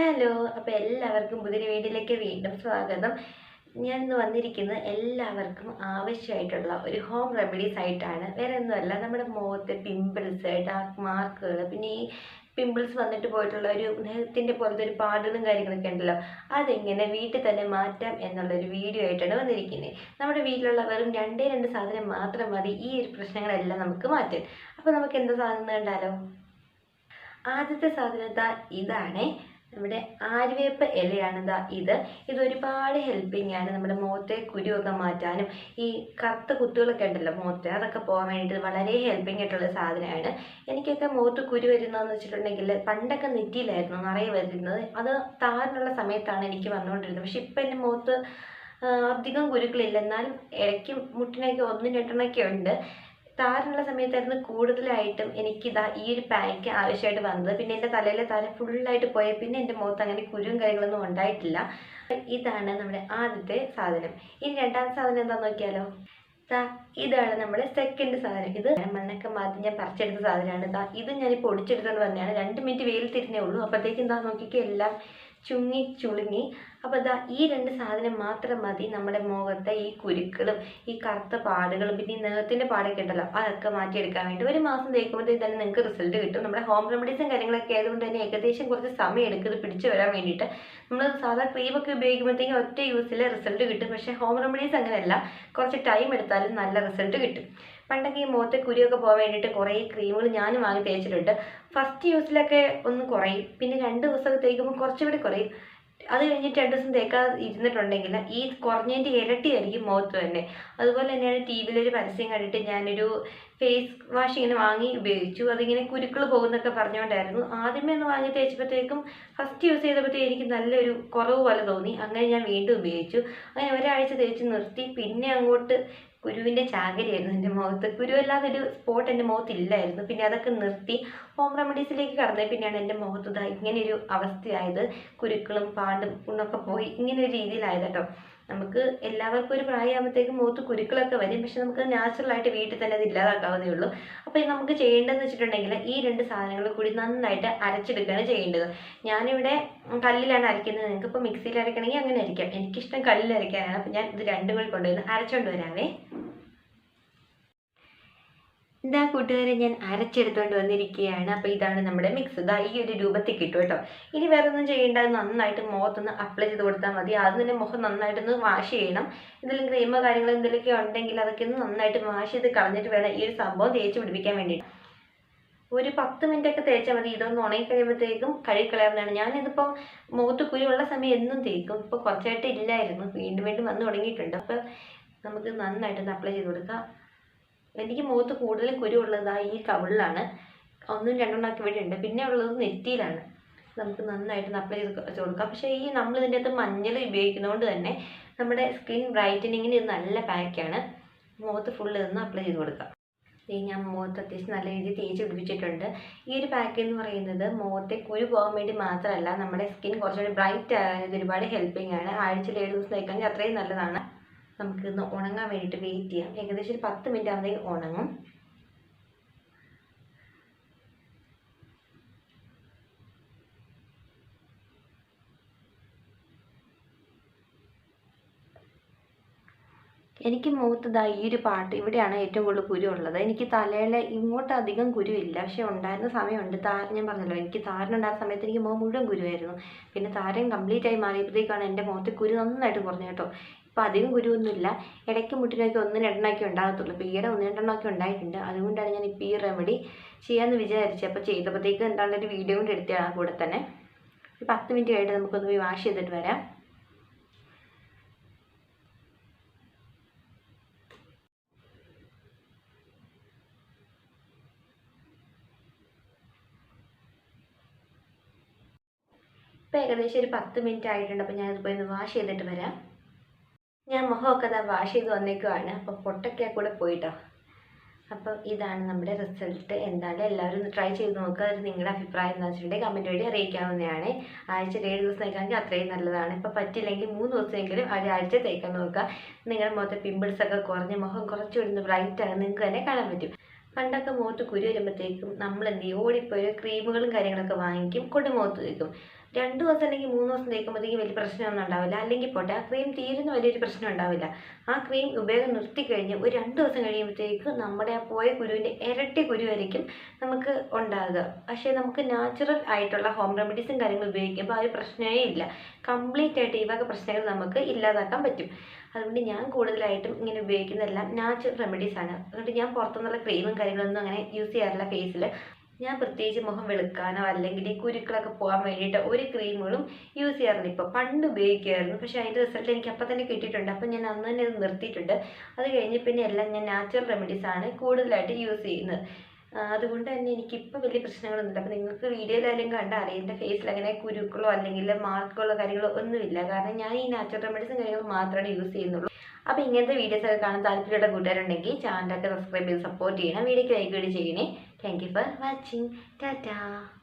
Hello അപ്പോൾ എല്ലാവർക്കും പുതിയ വീട്ടിലേക്ക് വീണ്ടും സ്വാഗതം. ഞാൻ ഇന്ന് വന്നിരിക്കുന്നത് എല്ലാവർക്കും ആവശ്യമായിട്ടുള്ള ഒരു ഹോം റെമഡീസ് ആയിട്ടാണ്. വേറെ ഒന്നുമല്ല നമ്മുടെ മുഖത്തെ പിമ്പിൾസ് ഡാർക്ക് മാർക്കുകൾ പിന്നെ ഈ പിമ്പിൾസ് വന്നിട്ട് പോയിട്ടുള്ള ഒരു നെഹത്തിന്റെ പോലത്തെ ഒരു പാടുകളും കാര്യങ്ങളൊക്കെ ഉണ്ടല്ലോ. അതെങ്ങനെ വീട്ടിൽ തന്നെ മാറ്റാം എന്നുള്ളൊരു വീഡിയോ ആയിട്ടാണ് വന്നിരിക്കുന്നത്. നമ്മുടെ വീട്ടിലുള്ള വെറും രണ്ടേ രണ്ട് സാധനം മാത്രം മതി. ഈ ഒരു പ്രശ്നങ്ങളെല്ലാം നമുക്ക് മാറ്റാൻ. അപ്പോൾ നമുക്ക് എന്താ സാധനം കണ്ടാലോ ആദ്യത്തെ സാധനത ഇതാണേ. നമ്മുടെ ആര്യവേപ്പ് ഇലയാണ് ഇത്. ഇത് ഒരുപാട് ഹെൽപ്പിംഗ് ആണ്. നമ്മുടെ മുഖത്തെ കുരുവൊക്കെ മാറ്റാനും ഈ കറുത്ത കുത്തുകളൊക്കെ ഉണ്ടല്ലോ മുഖത്തെ അതൊക്കെ പോകാൻ വേണ്ടിയിട്ട് വളരെ ഹെൽപ്പിംഗ് ആയിട്ടുള്ള സാധനമാണ്. എനിക്കൊക്കെ മുഖത്ത് കുരു വരുന്നതെന്ന് വെച്ചിട്ടുണ്ടെങ്കിൽ പണ്ടൊക്കെ നെറ്റിയിലായിരുന്നു നിറയെ വരുന്നത്. അത് താരനുള്ള സമയത്താണ് എനിക്ക് വന്നുകൊണ്ടിരുന്നത്. പക്ഷെ ഇപ്പം എന്റെ മുഖത്ത് അധികം കുരുക്കളില്ല. എന്നാലും ഇടയ്ക്ക് മുട്ടിനൊക്കെ ഒന്നും രണ്ടെണ്ണമൊക്കെ ഉണ്ട്. താരനുള്ള സമയത്തായിരുന്നു കൂടുതലായിട്ടും എനിക്കിതാ ഈ ഒരു പാക്ക് ആവശ്യമായിട്ട് വന്നത്. പിന്നെ എന്റെ തലയിലെ താരം ഫുള്ളായിട്ട് പോയ പിന്നെ എന്റെ മുഖത്ത് അങ്ങനെ കുരുവും കാര്യങ്ങളൊന്നും ഉണ്ടായിട്ടില്ല. ഇതാണ് നമ്മുടെ ആദ്യത്തെ സാധനം. ഇനി രണ്ടാമത്തെ സാധനം എന്താണെന്ന് നോക്കിയാലോ? ദാ ഇതാണ് നമ്മുടെ സെക്കൻഡ് സാധനം. ഇത് മണ്ണൊക്കെ മാറ്റി ഞാൻ പറിച്ചെടുത്ത സാധനമാണ്. ദാ ഇത് ഞാനിപ്പോൾ ഒടിച്ചെടുത്തത് തന്നെയാണ് രണ്ട് മിനിറ്റ് വെയിൽ തിരിഞ്ഞേ ഉള്ളൂ. അപ്പോഴത്തേക്കും എന്താ നോക്കിക്കേ എല്ലാം ചുങ്ങി ചുളുങ്ങി അപ്പോൾ ദാ ഈ രണ്ട് സാധനം മാത്രം മതി നമ്മുടെ മുഖത്തെ ഈ കുരുക്കളും ഈ കറുത്ത പാടുകളും പിന്നെ ഈ നഖത്തിന്റെ പാടൊക്കെ ഉണ്ടല്ലോ അതൊക്കെ മാറ്റിയെടുക്കാൻ വേണ്ടി. ഒരു മാസം തേക്കുമ്പോൾ തന്നെ നിങ്ങൾക്ക് റിസൾട്ട് കിട്ടും. നമ്മുടെ ഹോം റെമഡീസും കാര്യങ്ങളൊക്കെ ആയതുകൊണ്ട് തന്നെ ഏകദേശം കുറച്ച് സമയം എടുക്കും. ഇത് പിടിച്ചു വരാൻ വേണ്ടിയിട്ട്. നമ്മൾ സാധാ ക്രീമൊക്കെ ഉപയോഗിക്കുമ്പോഴത്തേക്കും ഒറ്റ യൂസിൽ റിസൾട്ട് കിട്ടും. പക്ഷേ ഹോം റെമഡീസ് അങ്ങനെയല്ല. കുറച്ച് ടൈം എടുത്താലും നല്ല റിസൾട്ട് കിട്ടും. പണ്ടൊക്കെ ഈ മുഖത്തെ കുരിയൊക്കെ പോകാൻ വേണ്ടിയിട്ട് കുറേ ക്രീമുകൾ ഞാനും വാങ്ങി തേച്ചിട്ടുണ്ട്. ഫസ്റ്റ് യൂസിലൊക്കെ ഒന്ന് കുറയും. പിന്നെ രണ്ട് ദിവസമൊക്കെ തേക്കുമ്പോൾ കുറച്ചുകൂടി കുറയും. അത് കഴിഞ്ഞിട്ട് രണ്ട് ദിവസം തേക്കാതെ ഇരുന്നിട്ടുണ്ടെങ്കിൽ ഈ കുറഞ്ഞതിന്റെ ഇരട്ടിയായിരിക്കും മുഖത്ത് തന്നെ. അതുപോലെ തന്നെയാണ് ടി വിയിലൊരു പരസ്യം കണ്ടിട്ട് ഞാനൊരു ഫേസ് വാഷ് ഇങ്ങനെ വാങ്ങി ഉപയോഗിച്ചു. അതിങ്ങനെ കുരുക്കൾ പോകുന്നൊക്കെ പറഞ്ഞുകൊണ്ടായിരുന്നു. ആദ്യമേ ഒന്ന് വാങ്ങി തേച്ചപ്പോഴത്തേക്കും ഫസ്റ്റ് യൂസ് ചെയ്തപ്പോഴത്തേക്കും എനിക്ക് നല്ലൊരു കുറവ് പോലെ തോന്നി. അങ്ങനെ ഞാൻ വീണ്ടും ഉപയോഗിച്ചു. അങ്ങനെ ഒരാഴ്ച തേച്ച് നിർത്തി. പിന്നെ അങ്ങോട്ട് കുരുവിന്റെ ചാകരയായിരുന്നു എന്റെ മുഖത്ത്. കുരുവല്ലാതൊരു സ്പോട്ട് എന്റെ മുഖത്തില്ലായിരുന്നു. പിന്നെ അതൊക്കെ നിർത്തി ഹോം റെമഡീസിലേക്ക് കടന്നത് പിന്നെയാണ് എന്റെ മുഖത്ത് ഇതാ ഇങ്ങനെയൊരു അവസ്ഥയായത്. കുരുക്കളും പാണ്ടും പുണ്ണൊക്കെ പോയി ഇങ്ങനെ ഒരു രീതിയിലായത് കേട്ടോ. നമുക്ക് എല്ലാവർക്കും ഒരു പ്രായമാകുമ്പോഴത്തേക്കും മുഖത്ത് കുരുക്കളൊക്കെ വരും. പക്ഷെ നമുക്ക് നാച്ചുറലായിട്ട് വീട്ടിൽ തന്നെ അത് ഇല്ലാതാക്കാവുന്നേ ഉള്ളൂ. അപ്പോൾ നമുക്ക് ചെയ്യേണ്ടതെന്ന് വെച്ചിട്ടുണ്ടെങ്കിൽ ഈ രണ്ട് സാധനങ്ങൾ കൂടി നന്നായിട്ട് അരച്ചെടുക്കുകയാണ് ചെയ്യേണ്ടത്. ഞാനിവിടെ കല്ലിലാണ് അരയ്ക്കുന്നത്. നിങ്ങൾക്ക് ഇപ്പോൾ മിക്സിയിൽ അരയ്ക്കണമെങ്കിൽ അങ്ങനെ അരയ്ക്കാം. എനിക്കിഷ്ടം കല്ലിൽ അരയ്ക്കാനാണ്. അപ്പോൾ ഞാൻ ഇത് രണ്ടും കൂടി കൊണ്ടുവന്ന് അരച്ചുകൊണ്ട് വരാവേ. ഇതാ കൂട്ടുകാരെ ഞാൻ അരച്ചെടുത്തുകൊണ്ട് വന്നിരിക്കുകയാണ്. അപ്പോൾ ഇതാണ് നമ്മുടെ മിക്സ് ഇതാ ഈ ഒരു രൂപത്തിൽ കിട്ടും കേട്ടോ. ഇനി വേറെ ഒന്നും ചെയ്യേണ്ട നന്നായിട്ട് മുഖത്തൊന്ന് അപ്ലൈ ചെയ്ത് കൊടുത്താൽ മതി. ആദ്യം തന്നെ മുഖം നന്നായിട്ടൊന്ന് വാഷ് ചെയ്യണം. ഇതിലും ക്രീമോ കാര്യങ്ങളോ എന്തെങ്കിലുമൊക്കെ ഉണ്ടെങ്കിൽ അതൊക്കെ ഒന്ന് നന്നായിട്ട് വാഷ് ചെയ്ത് കളഞ്ഞിട്ട് വേണം ഈ ഒരു സംഭവം തേച്ച് പിടിപ്പിക്കാൻ വേണ്ടിയിട്ട്. ഒരു പത്ത് മിനിറ്റ് ഒക്കെ തേച്ചാൽ മതി. ഇതൊന്ന് ഉണങ്ങി കഴിയുമ്പോഴത്തേക്കും കഴുകിക്കളയാവുന്നതാണ്. ഞാനിതിപ്പോൾ മുഖത്ത് കുരുള്ള സമയം എന്നും തേക്കും. ഇപ്പോൾ കുറച്ചായിട്ട് ഇല്ലായിരുന്നു. വീണ്ടും വീണ്ടും വന്ന് തുടങ്ങിയിട്ടുണ്ട് അപ്പോൾ നമുക്ക് നന്നായിട്ടൊന്ന് അപ്ലൈ ചെയ്ത് കൊടുക്കാം. എനിക്ക് മുഖത്ത് കൂടുതൽ കുരു ഉള്ളത് ആ ഈ കവിളിലാണ്. ഒന്നും രണ്ടെണ്ണമൊക്കെ ഇവിടെ ഉണ്ട് പിന്നെ ഉള്ളത് നെറ്റിയിലാണ്. നമുക്ക് നന്നായിട്ട് അപ്ലൈ ചെയ്ത് വെച്ച് കൊടുക്കാം. പക്ഷേ ഈ നമ്മൾ ഇതിന്റെ അകത്ത് മഞ്ഞൾ ഉപയോഗിക്കുന്നതുകൊണ്ട് തന്നെ നമ്മുടെ സ്കിൻ ബ്രൈറ്റനിങ്ങിന് ഇത് നല്ല പാക്കാണ് മുഖത്ത് ഫുള്ള് ഇതൊന്ന് അപ്ലൈ ചെയ്ത് കൊടുക്കാം. ഞാൻ മുഖത്ത് അത്യാവശ്യം നല്ല രീതിയിൽ തേച്ച് പിടിപ്പിച്ചിട്ടുണ്ട്. ഈ ഒരു പാക്ക് എന്ന് പറയുന്നത് മുഖത്തെ കുരു പോകാൻ വേണ്ടി മാത്രമല്ല നമ്മുടെ സ്കിൻ കുറച്ചുകൂടി ബ്രൈറ്റ് ആകാൻ ഇത് ഒരുപാട് ഹെൽപ്പിംഗ് ആണ്. ആഴ്ചയിൽ ഏഴ് ദിവസം തേക്കാമെങ്കിൽ അത്രയും നല്ലതാണ്. നമുക്ക് ഇന്ന് ഉണങ്ങാൻ വേണ്ടിയിട്ട് വെയിറ്റ് ചെയ്യാം. ഏകദേശം ഒരു പത്ത് മിനിറ്റ് ആകുമ്പോൾ ഉണങ്ങും. എനിക്ക് മുഖത്ത് ദാ ഈ ഒരു പാട്ട് ഇവിടെയാണ് ഏറ്റവും കൂടുതൽ കുരു ഉള്ളത്. എനിക്ക് തലയിൽ ഇങ്ങോട്ട് അധികം കുരു ഇല്ല. പക്ഷെ ഉണ്ടായിരുന്ന സമയമുണ്ട്. താ ഞാൻ പറഞ്ഞല്ലോ എനിക്ക് താരനുണ്ടായിരുന്ന സമയത്ത് എനിക്ക് മുഖം മുഴുവൻ കുരുവായിരുന്നു. പിന്നെ താരൻ കംപ്ലീറ്റ് ആയി മാറിയപ്പോഴത്തേക്കാണ് എന്റെ മുഖത്ത് കുരു നന്നായിട്ട് കുറഞ്ഞു കേട്ടോ. ഇപ്പോൾ അധികം കുരുവൊന്നുമില്ല ഇടയ്ക്ക് മുട്ടിനൊക്കെ ഒന്ന് രണ്ടെണ്ണമൊക്കെ ഉണ്ടാകത്തുള്ളൂ. ഇപ്പോൾ ഈയിടെ ഒന്ന് രണ്ടെണ്ണമൊക്കെ ഉണ്ടായിട്ടുണ്ട്. അതുകൊണ്ടാണ് ഞാൻ ഇപ്പോൾ ഈ റെമഡി ചെയ്യാമെന്ന് വിചാരിച്ചത്. അപ്പോൾ ചെയ്തപ്പോഴത്തേക്ക് എന്താണ് ഒരു വീഡിയോ കൊണ്ട് എടുത്തതാണ് ആ കൂടെ തന്നെ. ഒരു പത്ത് മിനിറ്റ് ആയിട്ട് നമുക്കൊന്ന് പോയി വാഷ് ചെയ്തിട്ട് വരാം. ഇപ്പോൾ ഏകദേശം ഒരു പത്ത് മിനിറ്റ് ആയിട്ടുണ്ട്. അപ്പോൾ ഞാനത് പോയി ഒന്ന് വാഷ് ചെയ്തിട്ട് വരാം. ഞാൻ മുഖമൊക്കെ അതാ വാഷ് ചെയ്ത് വന്നേക്കുവാണ്. അപ്പോൾ പൊട്ടൊക്കെ കൂടെ പോയിട്ടോ. അപ്പം ഇതാണ് നമ്മുടെ റിസൾട്ട് എന്താണ് എല്ലാവരും ഒന്ന് ട്രൈ ചെയ്ത് നോക്കുക അത് നിങ്ങളുടെ അഭിപ്രായം എന്താ വെച്ചിട്ടുണ്ടെങ്കിൽ കമന്റ് വഴി അറിയിക്കാവുന്നതാണ്. ആഴ്ച ഏഴ് ദിവസം തേക്കാമെങ്കിൽ അത്രയും നല്ലതാണ്. ഇപ്പോൾ പറ്റില്ലെങ്കിൽ മൂന്ന് ദിവസമെങ്കിലും ഒരാഴ്ച തേക്കാൻ നോക്കുക. നിങ്ങളുടെ മുഖത്തെ പിമ്പിൾസ് ഒക്കെ കുറഞ്ഞ് മുഖം കുറച്ചുകൂടി ബ്രൈറ്റ് ആകും നിങ്ങൾക്ക് തന്നെ കാണാൻ പറ്റും. പണ്ടൊക്കെ മുഖത്ത് കുരു വരുമ്പോഴത്തേക്കും നമ്മൾ എന്ത് ചെയ്യും? ഓടിപ്പോയി ക്രീമുകളും കാര്യങ്ങളൊക്കെ വാങ്ങിക്കും കൊണ്ട് മുഖത്ത് തേക്കും രണ്ട് ദിവസം അല്ലെങ്കിൽ മൂന്ന് ദിവസം തേക്കുമ്പോഴത്തേക്കും വലിയ പ്രശ്നമൊന്നും ഉണ്ടാവില്ല. അല്ലെങ്കിൽ പോട്ടെ ആ ക്രീം തീരുന്ന വലിയൊരു പ്രശ്നം ഉണ്ടാവില്ല. ആ ക്രീം ഉപയോഗം നിർത്തി നിർത്തിക്കഴിഞ്ഞ് ഒരു രണ്ട് ദിവസം കഴിയുമ്പോഴത്തേക്ക് നമ്മുടെ ആ പോയ കുരുവിന്റെ ഇരട്ടി കുരുവായിരിക്കും നമുക്ക് ഉണ്ടാകുക പക്ഷേ നമുക്ക് നാച്ചുറൽ ആയിട്ടുള്ള ഹോം റെമഡീസും കാര്യങ്ങളും ഉപയോഗിക്കുമ്പോൾ ആ ഒരു പ്രശ്നമേ ഇല്ല. കംപ്ലീറ്റ് ആയിട്ട് ഈ വക പ്രശ്നങ്ങൾ നമുക്ക് ഇല്ലാതാക്കാൻ പറ്റും. അതുകൊണ്ട് ഞാൻ കൂടുതലായിട്ടും ഇങ്ങനെ ഉപയോഗിക്കുന്നതെല്ലാം നാച്ചുറൽ റെമഡീസാണ് അതുകൊണ്ട് ഞാൻ പുറത്തുനിന്നുള്ള ക്രീമും കാര്യങ്ങളൊന്നും അങ്ങനെ യൂസ് ചെയ്യാറില്ല ഫേസിൽ ഞാൻ പ്രത്യേകിച്ച് മുഖം വെളുക്കാനോ അല്ലെങ്കിൽ കുരുക്കളൊക്കെ പോകാൻ വേണ്ടിയിട്ട് ഒരു ക്രീമുകളും യൂസ് ചെയ്യാറില്ല. ഇപ്പോൾ പണ്ട് ഉപയോഗിക്കുമായിരുന്നു. പക്ഷേ അതിന്റെ റിസൾട്ട് എനിക്ക് അപ്പം തന്നെ കിട്ടിയിട്ടുണ്ട്. അപ്പം ഞാൻ അന്ന് തന്നെ അത് നിർത്തിയിട്ടുണ്ട്. അത് കഴിഞ്ഞ് പിന്നെ എല്ലാം ഞാൻ നാച്ചുറൽ റെമഡീസ് ആണ് കൂടുതലായിട്ട് യൂസ് ചെയ്യുന്നത്. അതുകൊണ്ട് തന്നെ എനിക്കിപ്പോൾ വലിയ പ്രശ്നങ്ങളൊന്നുമില്ല. അപ്പോൾ നിങ്ങൾക്ക് വീഡിയോയിലായാലും കണ്ടാൽ അറിയാം. എന്റെ ഫേസിൽ അങ്ങനെ കുരുക്കളോ അല്ലെങ്കിൽ മാർക്കുകളോ കാര്യങ്ങളോ ഒന്നുമില്ല. കാരണം ഞാൻ ഈ നാച്ചുറൽ റെമഡീസും കാര്യങ്ങളും മാത്രമാണ് യൂസ് ചെയ്യുന്നുള്ളൂ. അപ്പോൾ ഇങ്ങനത്തെ വീഡിയോസ് ഒക്കെ കാണാൻ താല്പര്യമുള്ള കൂട്ടുകാരുണ്ടെങ്കിൽ ചാനലൊക്കെ സബ്സ്ക്രൈബ് ചെയ്ത് സപ്പോർട്ട് ചെയ്യണം. വീഡിയോക്ക് ലൈക്ക് കൂടി ചെയ്യണേ. Thank you for watching. Ta-ta.